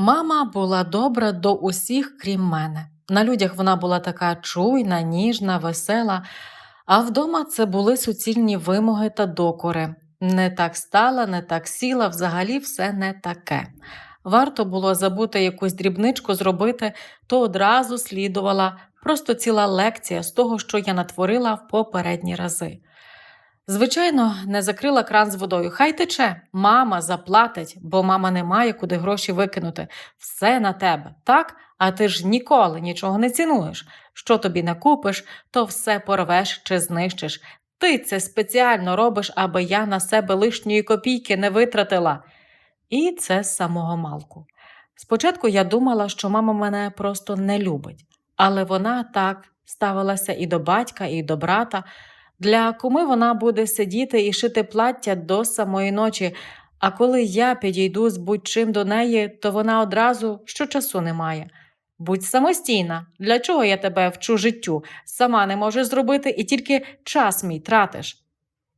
Мама була добра до усіх, крім мене. На людях вона була така чуйна, ніжна, весела, а вдома це були суцільні вимоги та докори. Не так стала, не так сіла, взагалі все не таке. Варто було забути якусь дрібничку зробити, то одразу слідувала просто ціла лекція з того, що я натворила в попередні рази. Звичайно, не закрила кран з водою. Хай тече. Мама заплатить, бо мама не має куди гроші викинути. Все на тебе, так? А ти ж ніколи нічого не цінуєш. Що тобі не купиш, то все порвеш чи знищиш. Ти це спеціально робиш, аби я на себе лишньої копійки не витратила. І це з самого малку. Спочатку я думала, що мама мене просто не любить, але вона так ставилася і до батька, і до брата. Для куми вона буде сидіти і шити плаття до самої ночі, а коли я підійду з будь-чим до неї, то вона одразу що часу немає. Будь самостійна, для чого я тебе вчу життю? Сама не можеш зробити і тільки час мій тратиш.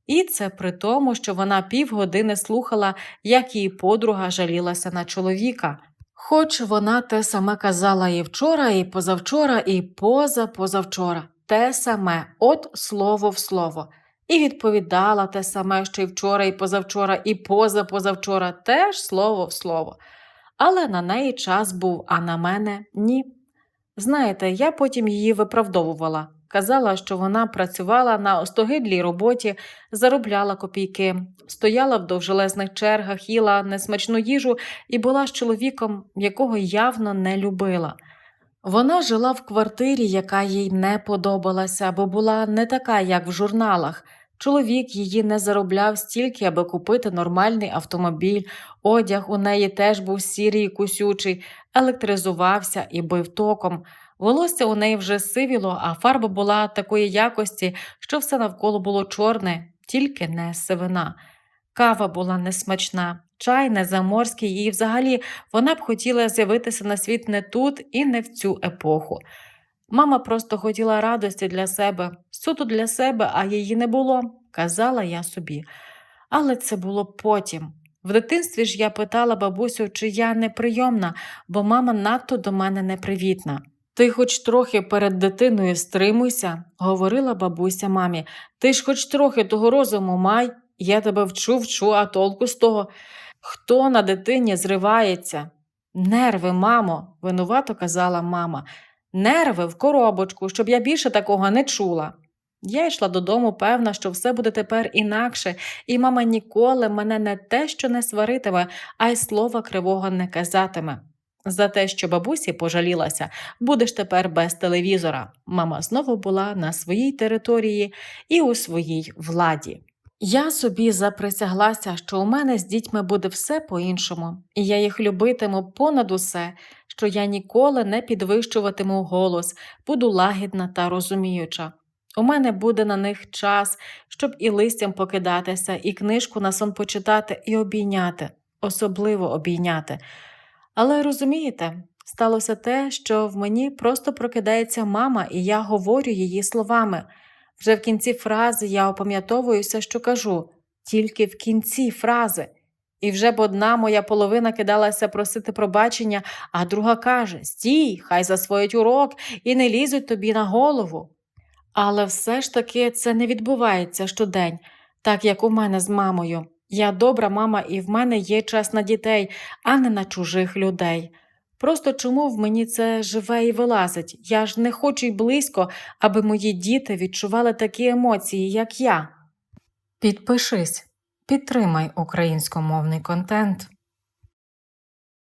І це при тому, що вона півгодини слухала, як її подруга жалілася на чоловіка. Хоч вона те саме казала і вчора, і позавчора, і позапозавчора. Те саме, от слово в слово. І відповідала те саме, що й вчора, і позавчора, і позапозавчора, теж слово в слово. Але на неї час був, а на мене ні. Знаєте, я потім її виправдовувала. Казала, що вона працювала на остогидлій роботі, заробляла копійки, стояла в довжелезних чергах, їла несмачну їжу і була з чоловіком, якого явно не любила. Вона жила в квартирі, яка їй не подобалася, бо була не така, як в журналах. Чоловік її не заробляв стільки, аби купити нормальний автомобіль, одяг у неї теж був сірий і кусючий, електризувався і бив током. Волосся у неї вже сивіло, а фарба була такої якості, що все навколо було чорне, тільки не сивина. Кава була несмачна, чай не заморський, і взагалі вона б хотіла з'явитися на світ не тут і не в цю епоху. Мама просто хотіла радості для себе, суто для себе, а її не було, казала я собі. Але це було потім. В дитинстві ж я питала бабусю, чи я неприйомна, бо мама надто до мене непривітна. Ти хоч трохи перед дитиною стримуйся, говорила бабуся мамі. Ти ж хоч трохи того розуму май, я тебе вчу, вчу, а толку з того. Хто на дитині зривається? Нерви, мамо, винувато казала мама. Нерви в коробочку, щоб я більше такого не чула. Я йшла додому, певна, що все буде тепер інакше, і мама ніколи мене не те, що не сваритиме, а й слова кривого не казатиме. За те, що бабусі пожалілася, будеш тепер без телевізора. Мама знову була на своїй території і у своїй владі. Я собі заприсяглася, що у мене з дітьми буде все по-іншому, і я їх любитиму понад усе, що я ніколи не підвищуватиму голос, буду лагідна та розуміюча. У мене буде на них час, щоб і листям покидатися, і книжку на сон почитати, і обійняти, особливо обійняти. Але розумієте, сталося те, що в мені просто прокидається мама, і я говорю її словами. Вже в кінці фрази я опам'ятовуюся, що кажу, тільки в кінці фрази. І вже б одна моя половина кидалася просити пробачення, а друга каже: Стій, хай засвоїть урок і не лізуть тобі на голову. Але все ж таки це не відбувається щодень, так як у мене з мамою. Я добра мама, і в мене є час на дітей, а не на чужих людей. Просто чому в мені це живе і вилазить? Я ж не хочу й близько, аби мої діти відчували такі емоції, як я. Підпишись, підтримай українськомовний контент.